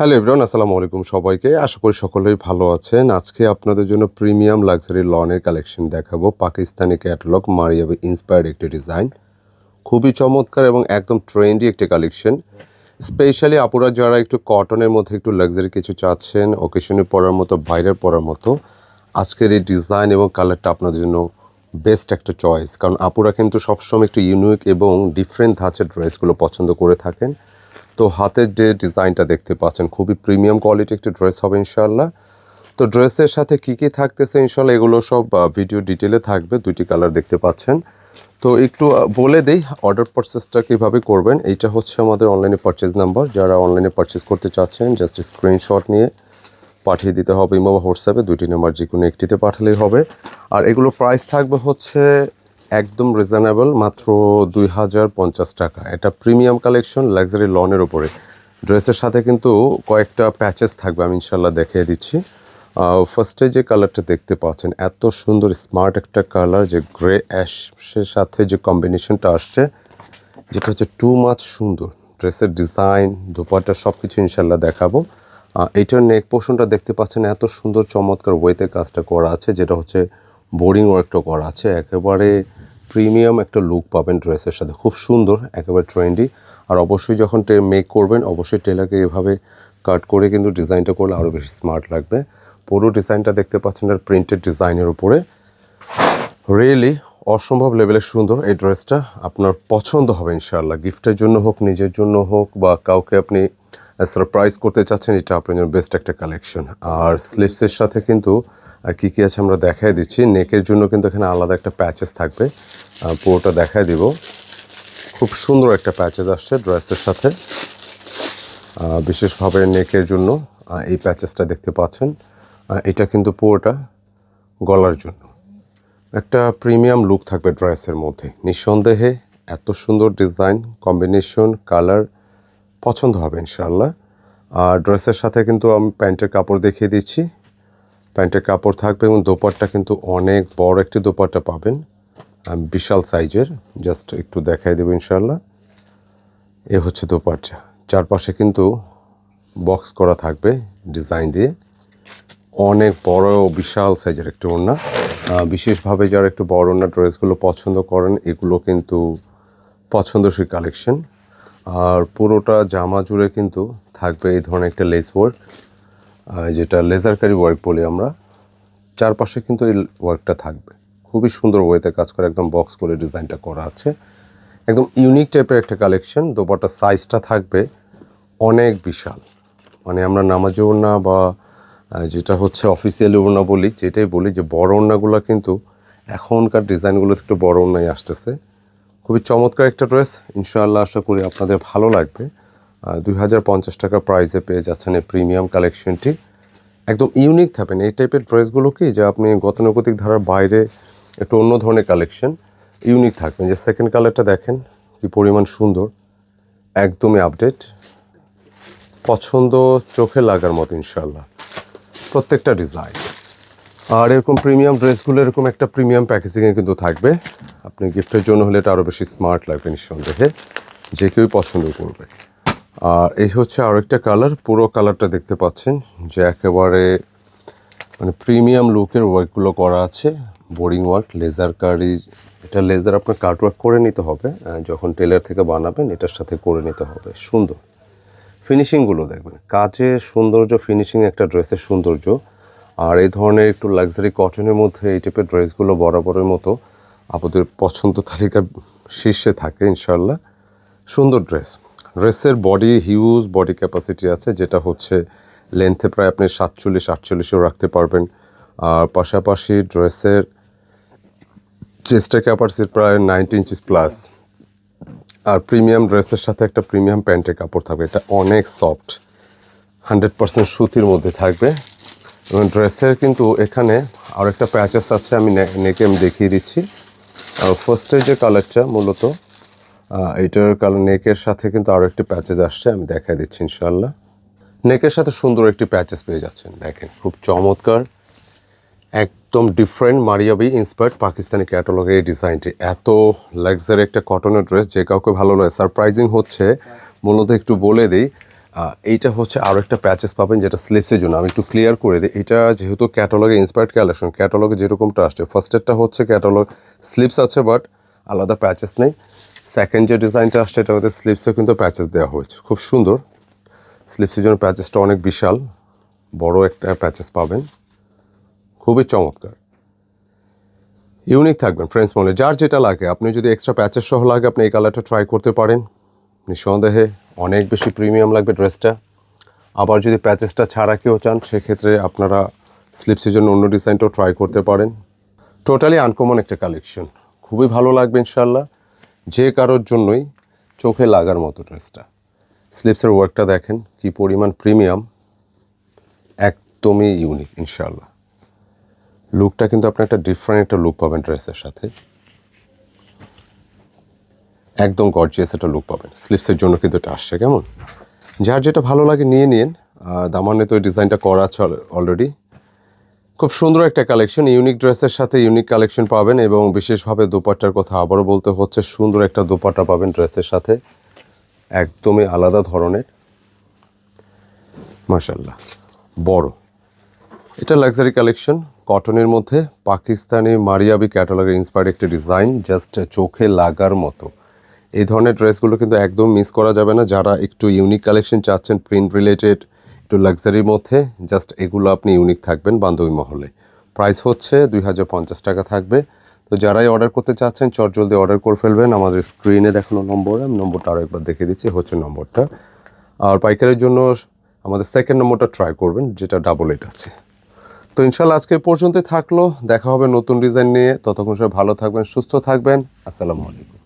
Hello everyone, আসসালামু আলাইকুম সবাইকে। আশা করি সকলেই ভালো আছেন। আজকে আপনাদের জন্য প্রিমিয়াম লাক্সারি লনের কালেকশন দেখাবো। পাকিস্তানি ক্যাটালগ, মারিয়াবে ইন্সপায়ার্ড একটি ডিজাইন খুবই চমৎকার এবং একদম ট্রেন্ডি একটি কালেকশন। স্পেশালি আপুরা যারা একটু কটনের মধ্যে একটু লাক্সারি কিছু চাচ্ছেন ওকেশনে পরার মতো, বাইরের পরার মতো, আজকের এই ডিজাইন এবং কালারটা আপনাদের জন্য বেস্ট একটা চয়েস কারণ আপুরা কিন্তু সবসময় একটু ইউনিক এবং ডিফারেন্ট ধাঁচের ড্রেসগুলো পছন্দ করে থাকেন। তো হাতের যে ডিজাইনটা দেখতে পাচ্ছেন, খুবই প্রিমিয়াম কোয়ালিটি একটি ড্রেস হবে ইনশাল্লাহ তো ড্রেসের সাথে কি কি থাকতেছে ইনশাল্লাহ এগুলো সব ভিডিও ডিটেলে থাকবে, দুইটি কালার দেখতে পাচ্ছেন। তো একটু বলে দেই অর্ডার প্রসেসটা কীভাবে করবেন, এইটা হচ্ছে আমাদের অনলাইনে পারচেজ নাম্বার যারা অনলাইনে পারচেজ করতে চাচ্ছেন জাস্ট স্ক্রিনশট নিয়ে পাঠিয়ে দিতে হবে ইমো হোয়াটসঅ্যাপে দুইটি নাম্বার যে কোনো একটিতে পাঠালেই হবে। আর এগুলো প্রাইস থাকবে হচ্ছে একদম রিজনেবল মাত্র দুই হাজার পঞ্চাশ টাকা। এটা প্রিমিয়াম কালেকশন লাক্সারি লনের উপরে। ড্রেসের সাথে কিন্তু কয়েকটা প্যাচেস থাকবে, আমি ইনশাল্লাহ দেখিয়ে দিচ্ছি। ফার্স্টে যে কালারটা দেখতে পাচ্ছেন, এত সুন্দর স্মার্ট একটা কালার যে গ্রে অ্যাশের সাথে যে কম্বিনেশনটা আসছে, যেটা হচ্ছে টু মাছ সুন্দর। ড্রেসের ডিজাইন দোপাট্টা সব কিছু ইনশাল্লাহ দেখাবো এইটার নেক পোর্শনটা দেখতে পাচ্ছেন, এত সুন্দর চমৎকার ওয়েতে কাজটা করা আছে, যেটা হচ্ছে বোরিং ওয়ার্কটা করা আছে। একেবারে প্রিমিয়াম একটা লুক পাবেন ড্রেসের সাথে। খুব সুন্দর, একেবারে ট্রেন্ডি আর অবশ্যই যখন মেক করবেন, অবশ্যই টেলারকে এভাবে কাট করে কিন্তু ডিজাইনটা করলে আরও বেশি স্মার্ট লাগবে। পুরো ডিজাইনটা দেখতে পাচ্ছেন আর প্রিন্টেড ডিজাইনের উপরে। রিয়েলি অসম্ভব লেভেলের সুন্দর এই ড্রেসটা আপনার পছন্দ হবে ইনশাআল্লাহ। গিফটের জন্য হোক, নিজের জন্য হোক, বা কাউকে আপনি সারপ্রাইজ করতে চাচ্ছেন, এটা আপনার জন্য বেস্ট একটা কালেকশন আর স্লিপসের সাথে কিন্তু আর কী কী আছে আমরা দেখাই দিচ্ছি। নেকের জন্য কিন্তু এখানে আলাদা একটা প্যাচেস থাকবে। পুরোটা দেখাই দিব। খুব সুন্দর একটা প্যাচেস আসছে ড্রেসের সাথে। বিশেষভাবে নেকের জন্য এই প্যাচেসটা দেখতে পাচ্ছেন। এটা কিন্তু পুরোটা গলার জন্য। একটা প্রিমিয়াম লুক থাকবে ড্রেসের মধ্যে। নিঃসন্দেহে এত সুন্দর ডিজাইন কম্বিনেশন কালার পছন্দ হবে ইনশাল্লাহ আর ড্রেসের সাথে কিন্তু আমি প্যান্টের কাপড় দেখিয়ে দিচ্ছি। প্যান্টের কাপড় থাকবে এবং দোপাট্টা কিন্তু অনেক বড় একটি দোপাট্টা পাবেন। বিশাল সাইজের। জাস্ট একটু দেখাই দেবো ইনশাল্লাহ এ হচ্ছে দোপাট্টা। চারপাশে কিন্তু বক্স করা থাকবে ডিজাইন দিয়ে। অনেক বড় বিশাল সাইজের একটি ওড়না। বিশেষভাবে যারা একটু বড় ওড়না ড্রেসগুলো পছন্দ করেন, এগুলো কিন্তু পছন্দসই কালেকশন। আর পুরোটা জামা জুড়ে কিন্তু থাকবে এই ধরনের একটা লেস ওয়ার্ক যেটা লেজারকারি ওয়ার্ক বলি আমরা, চারপাশে কিন্তু এই ওয়ার্কটা থাকবে। খুবই সুন্দর ওয়েতে কাজ করে একদম বক্স করে ডিজাইনটা করা আছে। একদম ইউনিক টাইপের একটা কালেকশন দোপাটার সাইজটা থাকবে অনেক বিশাল। মানে আমরা নামাজি ওড়না বা যেটা হচ্ছে অফিসিয়ালি ওড়না বলি, যেটাই বলি, যে বড় ওড়নাগুলো কিন্তু এখনকার ডিজাইনগুলো একটু বড় ওড়নাই আসতেছে। খুবই চমৎকার একটা ড্রেস ইনশাআল্লাহ আশা করি আপনাদের ভালো লাগবে। দুই হাজার পঞ্চাশ টাকা প্রাইসে পেয়ে যাচ্ছেন এই প্রিমিয়াম কালেকশনটি একদম ইউনিক থাকবেন এই টাইপের ড্রেসগুলো কি? যে আপনি গতানুগতিক ধারার বাইরে একটু অন্য ধরনের কালেকশন ইউনিক থাকবেন যে সেকেন্ড কালারটা দেখেন, কি পরিমাণ সুন্দর, একদমই আপডেট পছন্দ চোখে লাগার মতো ইনশাল্লাহ প্রত্যেকটা ডিজাইন আর এরকম প্রিমিয়াম ড্রেসগুলো এরকম একটা প্রিমিয়াম প্যাকেজিংয়ে কিন্তু থাকবে। আপনি গিফটের জন্য হলে এটা আরও বেশি স্মার্ট লাগবে, নিঃসন্দেহে। যে কেউই পছন্দ করবে। আর এই হচ্ছে আরেকটা কালার, পুরো কালারটা দেখতে পাচ্ছেন, যে একেবারে মানে প্রিমিয়াম লুকের ওয়ার্কগুলো করা আছে, বোরিং ওয়ার্ক, লেজার কারি, এটা লেজার আপনার কাট ওয়ার্ক করে নিতে হবে যখন টেলার থেকে বানাবেন এটার সাথে করে নিতে হবে, সুন্দর। ফিনিশিংগুলো দেখবেন কাজে সৌন্দর্য, ফিনিশিং একটা ড্রেসের সৌন্দর্য, আর এই ধরনের একটু লাক্সারি কটনের মধ্যে এই টাইপের ড্রেসগুলো বরাবরের মতো আপনাদের পছন্দ তালিকা শীর্ষে থাকে ইনশাল্লাহ সুন্দর ড্রেস। ড্রেসের বডি হিউজ বডি ক্যাপাসিটি আছে, যেটা হচ্ছে লেন্থে প্রায় আপনি সাতচল্লিশ, আটচল্লিশেও রাখতে পারবেন। আর পাশাপাশি ড্রেসের চেস্টের ক্যাপাসিটি প্রায় নাইনটি ইঞ্চিস প্লাস আর প্রিমিয়াম ড্রেসের সাথে একটা প্রিমিয়াম প্যান্টের কাপড় থাকবে, এটা অনেক সফট হান্ড্রেড পার্সেন্ট সুতির মধ্যে থাকবে। এবং ড্রেসের কিন্তু এখানে আর একটা প্যাচেস আছে, আমি নেকে আমি দেখিয়ে দিচ্ছি। ফার্স্টের যে কালারটা মূলত এটার কালার নেকের সাথে কিন্তু আরও একটি প্যাচেস আসছে, আমি দেখাই দিচ্ছি ইনশাল্লাহ নেকের সাথে সুন্দর একটি প্যাচেস পেয়ে যাচ্ছেন, দেখেন, খুব চমৎকার, একদম ডিফারেন্ট মারিয়াবি ইন্সপায়ার্ড পাকিস্তানি ক্যাটালগের এই ডিজাইনটি। এত লাক্সারি একটা কটনের ড্রেস যে কাউকে ভালো লাগে সারপ্রাইজিং হচ্ছে, মূলত একটু বলে দিই এইটা হচ্ছে আরও একটা প্যাচেস পাবেন যেটা স্লিপসের জন্য। আমি একটু ক্লিয়ার করে দিই, এটা যেহেতু ক্যাটালগে ইন্সপায়ার্ড কালেকশন ক্যাটালগে যেরকমটা আসছে ফার্স্টেরটা হচ্ছে ক্যাটালগ স্লিপস আছে বাট আলাদা প্যাচেস নেই। সেকেন্ড যে ডিজাইনটা আসছে এটা মধ্যে স্লিপসেও কিন্তু প্যাচেস দেওয়া হয়েছে। খুব সুন্দর। স্লিপসের জন্য প্যাচেসটা অনেক বিশাল। বড় একটা প্যাচেস পাবেন। খুবই চমৎকার। ইউনিক থাকবেন ফ্রেন্ডস মলে যার যেটা লাগে, আপনি যদি এক্সট্রা প্যাচেস সহ লাগে, আপনি এই কালারটা ট্রাই করতে পারেন। নিঃসন্দেহে অনেক বেশি প্রিমিয়াম লাগবে ড্রেসটা আবার যদি প্যাচেসটা ছাড়া কেউ চান, সেক্ষেত্রে আপনারা স্লিপসের জন্য অন্য ডিজাইনটাও ট্রাই করতে পারেন। টোটালি আনকমন একটা কালেকশন খুবই ভালো লাগবে ইনশাল্লাহ যে কারোর জন্যই চোখে লাগার মতো ড্রেসটা। স্লিপসের ওয়ার্কটা দেখেন, কি পরিমাণ প্রিমিয়াম। একদমই ইউনিক ইনশাল্লাহ লুকটা কিন্তু আপনি একটা ডিফারেন্ট একটা লুক পাবেন ড্রেসের সাথে। একদম গর্জিয়াস একটা লুক পাবেন। স্লিপসের জন্য কিন্তু এটা আসছে, কেমন? যার যেটা ভালো লাগে নিয়ে নিন। দামানে তো ডিজাইনটা করা আছে অলরেডি খুব সুন্দর একটা কালেকশন ইউনিক ড্রেসের সাথে ইউনিক কালেকশন পাবেন এবং বিশেষভাবে দোপাট্টার কথা আবারও বলতে হচ্ছে, সুন্দর একটা দোপাট্টা পাবেন ড্রেসের সাথে। একদমই আলাদা ধরনের। মার্শাল্লাহ বড়। এটা লাক্সারি কালেকশন কটনের মধ্যে। পাকিস্তানি মারিয়াবি ক্যাটালগের ইন্সপায়ার্ড একটি ডিজাইন জাস্ট চোখে লাগার মতো। এই ধরনের ড্রেসগুলো কিন্তু একদম মিস করা যাবে না। যারা একটু ইউনিক কালেকশন চাচ্ছেন প্রিন্ট রিলেটেড একটু লাক্সারির মধ্যে, জাস্ট এগুলো আপনি ইউনিক থাকবেন বান্ধবী মহলে। প্রাইস হচ্ছে দুই হাজার পঞ্চাশ টাকা থাকবে। তো যারাই অর্ডার করতে চাচ্ছেন, চট জলদি অর্ডার করে ফেলবেন। আমাদের স্ক্রিনে দেখানো নম্বর, আমি নম্বরটা আরও একবার দেখে দিচ্ছি, হচ্ছে নম্বরটা। আর পাইকারের জন্য আমাদের সেকেন্ড নম্বরটা ট্রাই করবেন, যেটা ডাবল এইট আছে। তো ইনশাল্লাহ আজকে পর্যন্তই থাকল। দেখা হবে নতুন ডিজাইন নিয়ে। ততক্ষণ সবাই ভালো থাকবেন, সুস্থ থাকবেন। আসসালামু আলাইকুম।